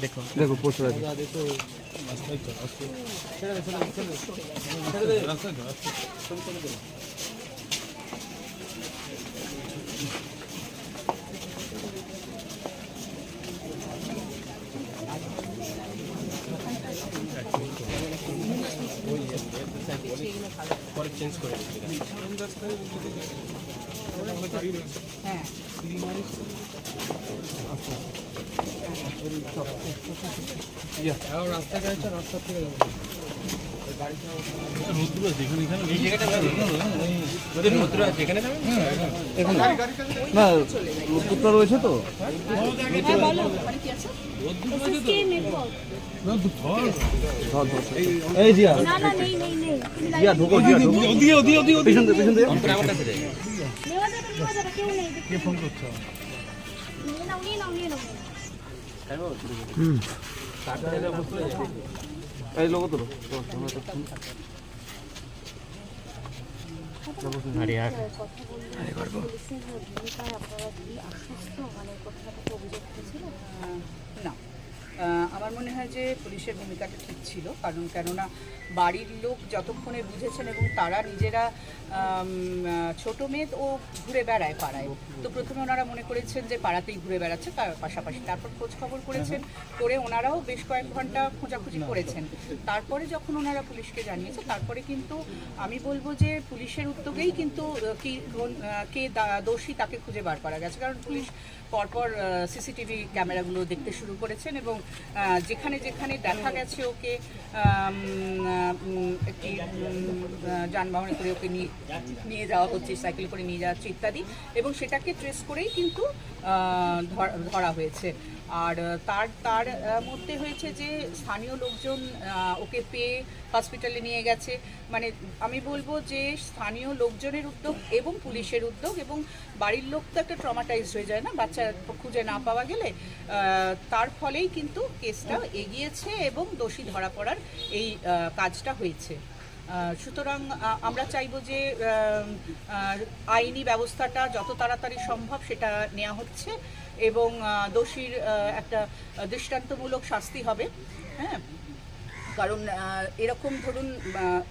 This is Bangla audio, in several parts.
দেখুন দেখো পোস্টার আছে পরে চেঞ্জ করে হ্যাঁ না পুত্র রয়েছে তো হ্যাঁ মানে এই জিয়া জিয়া কে ফোন করছ নিয়ে নাও নিয়ে নাও নিয়ে নাও এই লোক তো না আমার মনে হয় যে পুলিশের ভূমিকাটা ঠিক ছিল, কারণ কেননা বাড়ির লোক যতক্ষণে বুঝেছেন এবং তারা নিজেরা ছোট মেয়ে ও ঘুরে বেড়ায় পাড়ায়। তো প্রথমে ওনারা মনে করেছেন যে পাড়াতেই ঘুরে বেড়াচ্ছে, তার পাশাপাশি তারপর খোঁজ খবর করেছেন, করে ওনারাও বেশ কয়েক ঘণ্টা খোঁজাখুঁজি করেছেন। তারপরে যখন ওনারা পুলিশকে জানিয়েছে, তারপরে কিন্তু আমি বলব যে পুলিশের উদ্যোগেই কিন্তু কি কে দোষী তাকে খুঁজে বার করা গেছে। কারণ পুলিশ পরপর সিসিটিভি ক্যামেরাগুলো দেখতে শুরু করেছেন এবং যেখানে যেখানে দেখা গেছে ওকে একটি যানবাহনে করে ওকে নিয়ে যাওয়া হচ্ছে, সাইকেল করে নিয়ে যাওয়া হচ্ছে ইত্যাদি, এবং সেটাকে ট্রেস করেই কিন্তু ধরা হয়েছে। আর তার তার মধ্যে হয়েছে যে স্থানীয় লোকজন ওকে পেয়ে হসপিটালে নিয়ে গেছে। মানে আমি বলব যে স্থানীয় লোকজনের উদ্যোগ এবং পুলিশের উদ্যোগ এবং বাড়ির লোক তো একটা ট্রমাটাইজ হয়ে যায় না, বাচ্চা খুঁজে না পাওয়া গেলে তার ফলেই কিন্তু কেসটা এগিয়েছে এবং দোষী ধরা পড়ার এই কাজটা হয়েছে। সুতরাং আমরা চাইব যে আইনি ব্যবস্থাটা যত তাড়াতাড়ি সম্ভব সেটা নেওয়া হচ্ছে এবং দোষীর একটা দৃষ্টান্তমূলক শাস্তি হবে। হ্যাঁ? কারণ এরকম ধরুন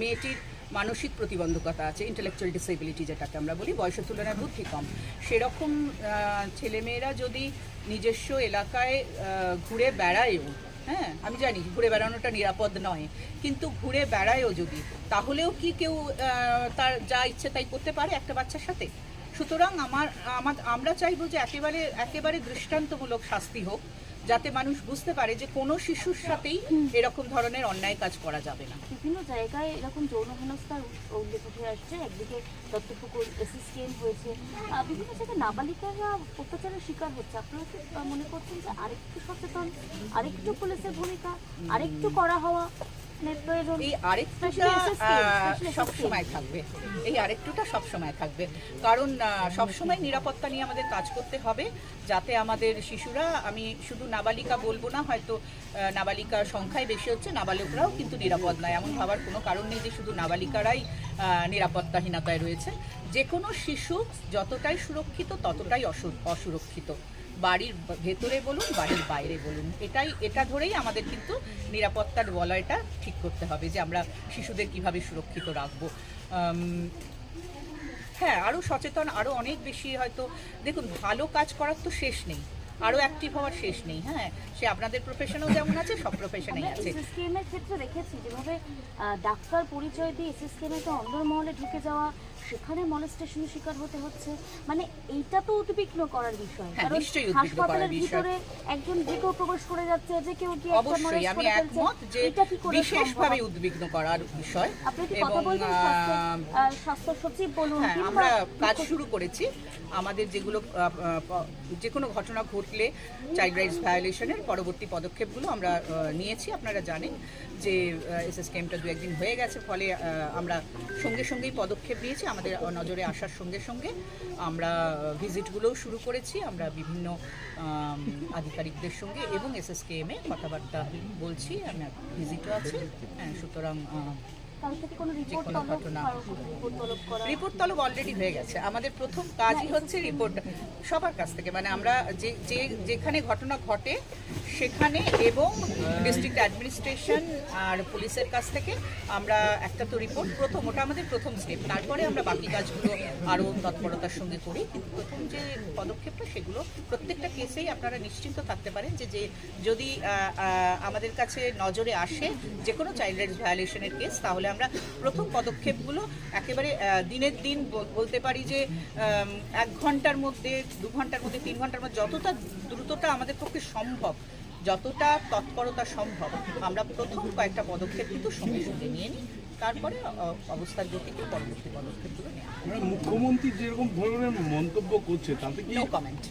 মেয়েটির মানসিক প্রতিবন্ধকতা আছে ইন্টেলেকচুয়াল ডিসেবিলিটি যেটাকে আমরা বলি, বয়সের তুলনায় বুদ্ধি কম। সেরকম ছেলেমেয়েরা যদি নিজস্ব এলাকায় ঘুরে বেড়ায়ও হ্যাঁ আমি জানি ঘুরে বেড়ানোটা নিরাপদ নয়, কিন্তু ঘুরে বেড়ায়ও যদি, তাহলেও কি কেউ তার যা ইচ্ছে তাই করতে পারে একটা বাচ্চার সাথে? সুতরাং আমার আমার, আমরা চাইব যে একেবারে একেবারে দৃষ্টান্তমূলক শাস্তি হোক যাতে মানুষ বুঝতে পারে যে কোনো শিশুর সাথেই এরকম ধরনের অন্যায় কাজ করা যাবে না। বিভিন্ন জায়গায় এরকম যৌন হেনস্থার উল্লেখ উঠে আসছে। একদিকে দত্তপুকুর অ্যাসিস্ট্যান্ট হয়েছে। বিভিন্ন জায়গায় নাবালিকারা অত্যাচারের শিকার হচ্ছে। আপনারা কি মনে করছেন যে আরেকটু সচেতন, আরেকটু পুলিশের ভূমিকা, আরেকটু করা হওয়া এই আরেকটুটা Especially SSK, especially সব সময় থাকবে। এই আরেকটুটা সব সময় থাকবে। কারণ সব সময় নিরাপত্তা নিয়ে আমাদের কাজ করতে হবে যাতে আমাদের শিশুরা আমি শুধু নাবালিকা বলব না হয়তো নাবালিকার সংখ্যাই বেশি হচ্ছে নাবালকরাও কিন্তু নিরাপদ নয়। এমন ভাবার কোনো কারণ নেই যে শুধু নাবালিকারাই নিরাপত্তাহীনতায় রয়েছে। যে কোনো শিশু যতটাই সুরক্ষিত ততটাই অসুরক্ষিত। বাড়ির ভেতরে বলুন বাড়ির বাইরে বলুন। এটাই এটা ধরেই আমাদের কিন্তু নিরাপত্তার বলয়টা ঠিক করতে হবে যে আমরা শিশুদের কীভাবে সুরক্ষিত রাখব। হ্যাঁ আরও সচেতন আরও অনেক বেশি হয়তো দেখুন ভালো কাজ করার তো শেষ নেই। আরও অ্যাক্টিভ হওয়ার শেষ নেই হ্যাঁ। সে আপনাদের প্রফেশনেও যেমন আছে সব প্রফেশনেই আছে। এসএসকেএম এর ক্ষেত্রে দেখেছি যেভাবে ডাক্তার পরিচয় দিয়ে এসএসকেএম এর অন্দরমহলে ঢুকে যাওয়া সেখানে মলেস্টেশনের শিকার হতে হচ্ছে। মানে এইটা তো উদ্বিগ্ন করার বিষয়। হ্যাঁ, কারণ হাসপাতালের ভিতরে একজন যে কেউ প্রবেশ করে যাচ্ছে যে কেউ গিয়ে একটা অবশ্যই আমি একমত যে কি বিশেষভাবে উদ্বিগ্ন করার বিষয় আপনি কি কথা বলবেন স্বাস্থ্য সচিব বলুন হ্যাঁ আমরা কাজ শুরু করেছি। আমাদের যেগুলো যে কোনো ঘটনা ঘটলে চাইল্ড রাইটস ভায়োলেশনের পরবর্তী পদক্ষেপগুলো আমরা নিয়েছি। আপনারা জানেন যে এস এস কেমটা দু একদিন হয়ে গেছে ফলে আমরা সঙ্গে সঙ্গেই পদক্ষেপ নিয়েছি। আমাদের নজরে আসার সঙ্গে সঙ্গে আমরা ভিজিটগুলোও শুরু করেছি। আমরা বিভিন্ন আধিকারিকদের সঙ্গে এবং এস এস কেএমে কথাবার্তা বলছি। আমার ভিজিটও আছে। হ্যাঁ সুতরাং রিপোর্ট তলব অলরেডি হয়ে গেছে। আমাদের প্রথম কাজই হচ্ছে রিপোর্ট সবার কাছ থেকে। মানে আমরা যে, যেখানে ঘটনা ঘটে সেখানে এবং ডিস্ট্রিক্ট অ্যাডমিনিস্ট্রেশন আর পুলিশের কাছ থেকে আমরা একটা তো রিপোর্ট প্রথম, ওটা আমাদের প্রথম স্টেপ তারপরে আমরা বাকি কাজগুলো আরও তৎপরতার সঙ্গে করি। কিন্তু প্রথম যে পদক্ষেপটা, সেগুলো প্রত্যেকটা কেসেই আপনারা নিশ্চিন্ত থাকতে পারেন যে যে যদি আমাদের কাছে নজরে আসে যে কোনো চাইল্ড রাইটস ভায়োলেশনের কেস তাহলে আমরা প্রথম পদক্ষেপগুলো একেবারে দিনের দিন বল- বলতে পারি যে এক ঘণ্টার মধ্যে, দু ঘণ্টার মধ্যে, তিন ঘণ্টার মধ্যে, যতটা দ্রুততা আমাদের পক্ষে সম্ভব যতটা তৎপরতা সম্ভব আমরা প্রথম কয়েকটা পদক্ষেপ কিন্তু সঙ্গে সঙ্গে নিয়ে নিই। তারপরে অবস্থার গতিতে পরবর্তী পদক্ষেপগুলো নেওয়া মানে মুখ্যমন্ত্রী যেরকম ধরনের মন্তব্য করছে তাতে কি কমেন্ট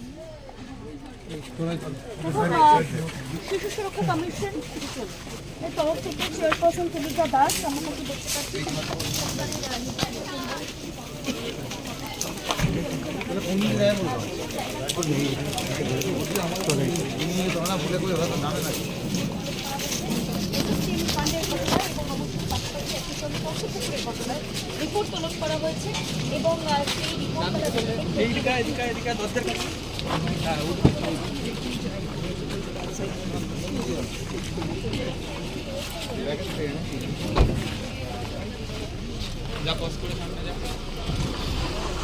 শিশু সুরক্ষা কমিশন এর তরফ থেকে চেয়ারপারসন তুলিকা দাস আমরা দেখতে পাচ্ছি ফান্ডের ঘটনা এবং অবশ্যই পাশাপাশি একটি পশুপুকুরের ঘটনায় রিপোর্ট তলব করা হয়েছে এবং সেই রিপোর্ট আগে আগে আছে